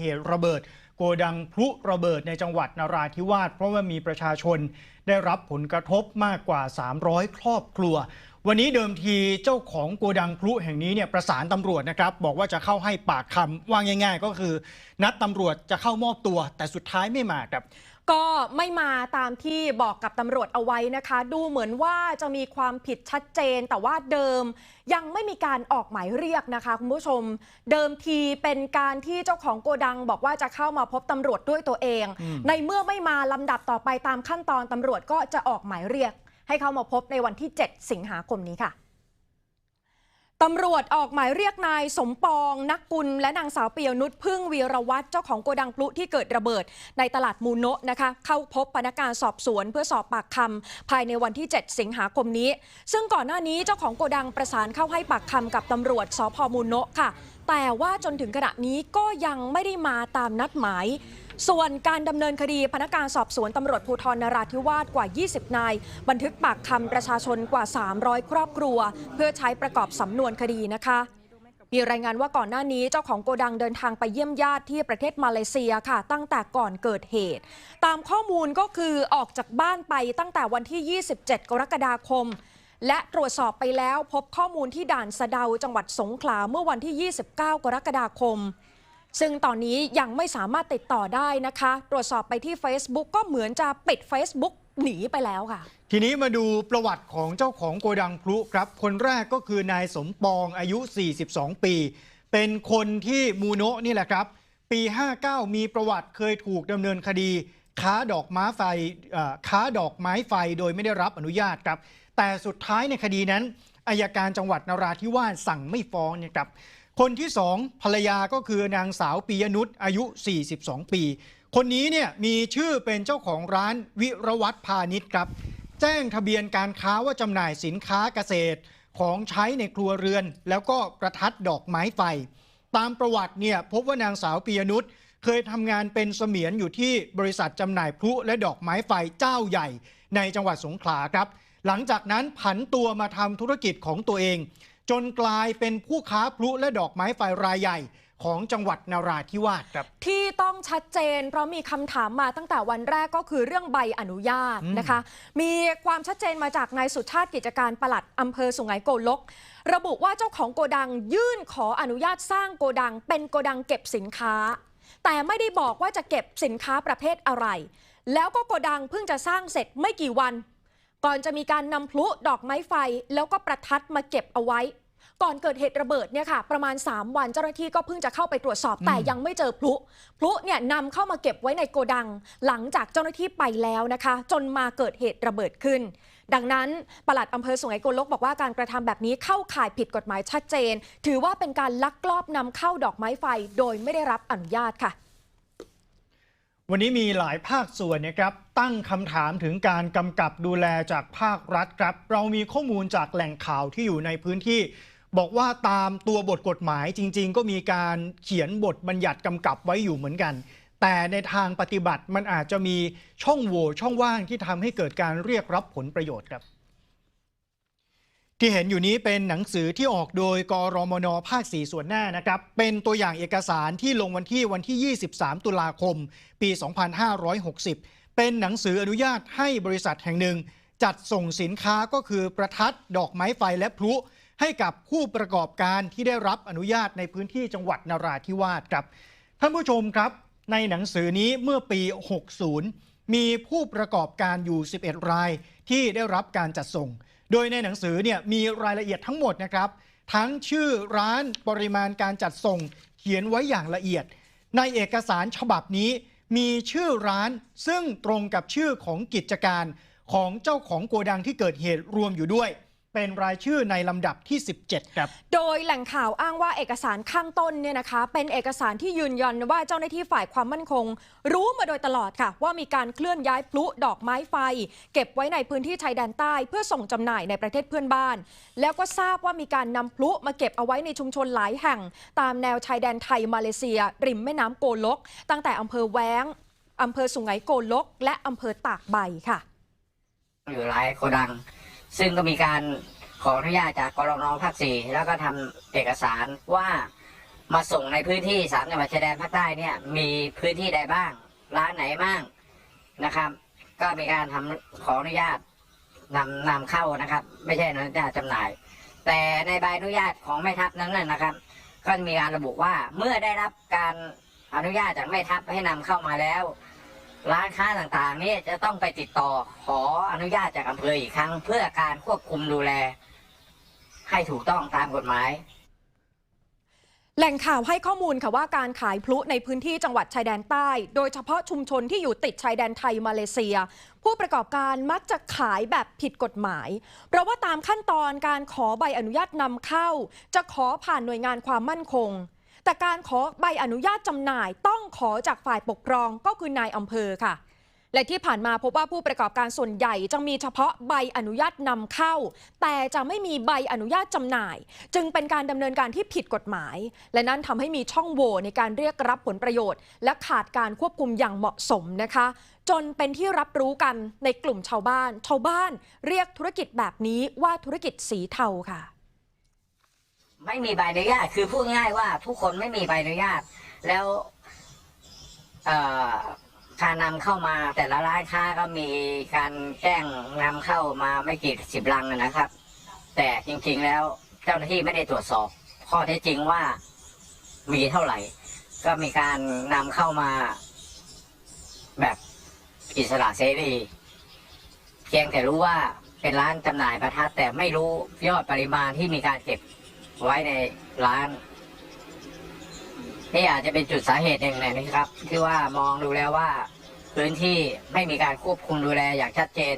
เหตุระเบิด โกดังพลุระเบิดในจังหวัดนราธิวาสเพราะว่ามีประชาชนได้รับผลกระทบมากกว่า 300 ครอบครัว วันนี้เดิมทีเจ้าของโกดังพลุแห่งนี้เนี่ยประสานตำรวจนะครับบอกว่าจะเข้าให้ปากคำว่าง่าย ๆ ก็คือ นัดตำรวจจะเข้ามอบตัวแต่สุดท้ายไม่มาครับ ก็ไม่มาตามที่บอกกับตำรวจเอาไว้นะคะ ดูเหมือนว่าจะมีความผิดชัดเจน แต่ว่าเดิมยังไม่มีการออกหมายเรียกนะคะคุณผู้ชม เดิมทีเป็นการที่เจ้าของโกดังบอกว่าจะเข้ามาพบตำรวจด้วยตัวเองอืมในเมื่อไม่มาลำดับต่อไปตามขั้นตอนตำรวจก็จะออกหมายเรียก ให้เข้ามาพบในวันที่ 7 สิงหาคมนี้ค่ะ ตำรวจออกหมายเรียกนายสมปองนักกุล และนางสาวเปียนุชพึ่งวีรวัตรเจ้าของโกดังพลุที่เกิดระเบิด ในตลาดมูโนะนะคะ เข้าพบพนักงานสอบสวนเพื่อสอบปากคำภายในวันที่ 7 สิงหาคมนี้ ซึ่งก่อนหน้านี้เจ้าของโกดังประสานเข้าให้ปากคำกับตำรวจสพมูโนะค่ะ แต่ว่าจนถึงขณะนี้ก็ยังไม่ได้มาตามนัดหมาย ส่วนการดำเนินคดีพนักงานสอบสวนตำรวจภูธรนราธิวาสกว่า 20 นาย บันทึกปากคำประชาชนกว่า 300 ครอบครัว เพื่อใช้ประกอบสำนวนคดีนะคะมีรายงานว่าก่อนหน้านี้เจ้าของโกดังเดินทางไปเยี่ยมญาติที่ประเทศมาเลเซียค่ะ ตั้งแต่ก่อนเกิดเหตุ ตามข้อมูลก็คือออกจากบ้านไปตั้งแต่วันที่ 27 กรกฎาคม และตรวจสอบไปแล้วพบข้อมูลที่ด่านสะเดาจังหวัดสงขลาเมื่อวันที่ 29 กรกฎาคม ซึ่งตอนนี้ยังไม่สามารถติดต่อได้นะคะ ตรวจสอบไปที่ Facebook ก็เหมือนจะปิด Facebook หนีไปแล้วค่ะ ทีนี้มาดูประวัติของเจ้าของโกดังพลุครับ คนแรกก็คือนายสมปองอายุ 42 ปี เป็นคนที่มูโนะนี่แหละครับ ปี 59 มีประวัติเคยถูกดำเนินคดี ค้าดอกไม้ไฟค้าดอกไม้ไฟโดยไม่ได้รับอนุญาตครับ แต่สุดท้ายในคดีนั้นอายการจังหวัดนราธิวาสสั่งไม่ฟ้องเนี่ยครับ คนที่สองภรรยาก็คือนางสาวปียนุชอายุ 42 ปี คนนี้เนี่ยมีชื่อเป็นเจ้าของร้านวิรวัตรพาณิชย์ครับ แจ้งทะเบียนการค้าว่าจำหน่ายสินค้าเกษตรของใช้ในครัวเรือน แล้วก็ประทัดดอกไม้ไฟ ตามประวัติเนี่ยพบว่านางสาวปียนุชเคยทำงานเป็นเสมียนอยู่ที่บริษัทจำหน่ายพลุและดอกไม้ไฟเจ้าใหญ่ ในจังหวัดสงขลาครับ หลังจากนั้นผันตัวมาทำธุรกิจของตัวเอง จนกลายเป็นผู้ค้าพลุและดอกไม้ไฟรายใหญ่ของจังหวัดนราธิวาสครับ ที่ต้องชัดเจน เพราะมีคำถามมาตั้งแต่วันแรกก็คือเรื่องใบอนุญาตอืมนะคะ มีความชัดเจนมาจากนายสุชาติกิจการปลัดอำเภอสุไหงโกลก ระบุว่าเจ้าของโกดังยื่นขออนุญาตสร้างโกดัง เป็นโกดังเก็บสินค้า แต่ไม่ได้บอกว่าจะเก็บสินค้าประเภทอะไร แล้วก็โกดังเพิ่งจะสร้างเสร็จไม่กี่วัน ก่อนจะมีการนำพลุดอกไม้ไฟ แล้วก็ประทัดมาเก็บเอาไว้ ก่อนเกิดเหตุระเบิดเนี่ยค่ะประมาณ 3 วันเจ้าหน้าที่ก็เพิ่งจะเข้าไปตรวจสอบแต่ยังไม่เจอพลุ พลุเนี่ยนำเข้ามาเก็บไว้ในโกดัง หลังจากเจ้าหน้าที่ไปแล้วนะคะ จนมาเกิดเหตุระเบิดขึ้น ดังนั้นปลัดอำเภอสุไหงโกลกบอกว่าการกระทำแบบนี้เข้าข่ายผิดกฎหมายชัดเจน ถือว่าเป็นการลักลอบนำเข้าดอกไม้ไฟ โดยไม่ได้รับอนุญาตค่ะวันนี้มีหลายภาคส่วนนะครับตั้งคำถามถึงการกำกับดูแลจากภาครัฐครับ เรามีข้อมูลจากแหล่งข่าวที่อยู่ในพื้นที่ บอกว่าตามตัวบทกฎหมายจริง ๆ ก็มีการเขียนบทบัญญัติกำกับไว้อยู่เหมือนกัน แต่ในทางปฏิบัติมันอาจจะมีช่องโหว่ช่องว่างที่ทำให้เกิดการเรียกรับผลประโยชน์ครับ ที่เห็นอยู่นี้เป็นหนังสือที่ออกโดยกรมนภาค 4 ส่วนหน้านะครับ เป็นตัวอย่างเอกสารที่ลงวันที่วันที่ 23 ตุลาคม ปี 2560 เป็นหนังสืออนุญาตให้บริษัทแห่งหนึ่ง จัดส่งสินค้าก็คือประทัดดอกไม้ไฟและพลุ ให้กับผู้ประกอบการที่ได้รับอนุญาตในพื้นที่จังหวัดนราธิวาสครับ ท่านผู้ชมครับ ในหนังสือนี้เมื่อปี 60 มีผู้ประกอบการอยู่ 11 รายที่ได้รับการจัดส่ง โดยในหนังสือเนี่ยมีรายละเอียดทั้งหมดนะครับ ทั้งชื่อร้านปริมาณการจัดส่ง เขียนไว้อย่างละเอียด ในเอกสารฉบับนี้มีชื่อร้านซึ่งตรงกับชื่อของกิจการของเจ้าของโกดังที่เกิดเหตุรวมอยู่ด้วย เป็นรายชื่อในลำดับที่ 17 ครับ โดยแหล่งข่าวอ้างว่าเอกสารข้างต้นเนี่ยนะคะ เป็นเอกสารที่ยืนยันว่าเจ้าหน้าที่ฝ่ายความมั่นคง รู้มาโดยตลอดค่ะ ว่ามีการเคลื่อนย้ายพลุดอกไม้ไฟ เก็บไว้ในพื้นที่ชายแดนใต้ เพื่อส่งจำหน่ายในประเทศเพื่อนบ้าน แล้วก็ทราบว่ามีการนำพลุมาเก็บเอาไว้ในชุมชนหลายแห่ง ตามแนวชายแดนไทยมาเลเซีย ริมแม่น้ำโกลก ตั้งแต่อำเภอแว้งอำเภอสุไหงโกลก และอำเภอตากใบค่ะ อยู่หลายโกดัง ซึ่งก็มีการขออนุญาตจากกรนภาคสี่แล้วก็ทำเอกสารว่ามาส่งในพื้นที่สามจังหวัดชายแดนภาคใต้เนี่ยมีพื้นที่ใดบ้าง ร้านไหนบ้างนะครับ ก็มีการทำขออนุญาตนำนำเข้านะครับ ไม่ใช่อนุญาตจำหน่าย แต่ในใบอนุญาตของแม่ทัพนั้นน่ะนะครับ ก็มีการระบุว่าเมื่อได้รับการอนุญาตจากแม่ทัพให้นำเข้ามาแล้ว ร้านค้าต่างๆเนี่ยจะต้องไปติดต่อขออนุญาตจากอำเภออีกครั้ง เพื่อการควบคุมดูแล ให้ถูกต้องตามกฎหมายแหล่งข่าวให้ข้อมูลค่ะว่าการขายพลุในพื้นที่จังหวัดชายแดนใต้ โดยเฉพาะชุมชนที่อยู่ติดชายแดนไทยมาเลเซีย ผู้ประกอบการมักจะขายแบบผิดกฎหมาย เพราะว่าตามขั้นตอนการขอใบอนุญาตนำเข้า จะขอผ่านหน่วยงานความมั่นคง แต่การขอใบอนุญาตจำหน่ายต้องขอจากฝ่ายปกครองก็คือนายอำเภอค่ะ และที่ผ่านมาพบว่าผู้ประกอบการส่วนใหญ่จะมีเฉพาะใบอนุญาตนำเข้า แต่จะไม่มีใบอนุญาตจำหน่าย จึงเป็นการดำเนินการที่ผิดกฎหมาย และนั่นทำให้มีช่องโหว่ในการเรียกรับผลประโยชน์ และขาดการควบคุมอย่างเหมาะสมนะคะ จนเป็นที่รับรู้กันในกลุ่มชาวบ้าน ชาวบ้านเรียกธุรกิจแบบนี้ว่าธุรกิจสีเทาค่ะ ไม่มีใบอนุญาต คือพูดง่ายว่าทุกคนไม่มีใบอนุญาต แล้วการนำเข้ามาแต่ละร้านค้าก็มีการแจ้งนำเข้ามาไม่กี่สิบลังนะครับ แต่จริงๆแล้วเจ้าหน้าที่ไม่ได้ตรวจสอบ ข้อเท็จจริงว่ามีเท่าไหร่ ก็มีการนำเข้ามาแบบอิสระเสรีเพียงแต่รู้ว่าเป็นร้านจำหน่ายประทัดแต่ไม่รู้ยอดปริมาณที่มีการเก็บ ไว้ในร้าน นี่อาจจะเป็นจุดสาเหตุหนึ่งนะครับ ที่ว่ามองดูแล้วว่า พื้นที่ไม่มีการควบคุมดูแลอย่างชัดเจน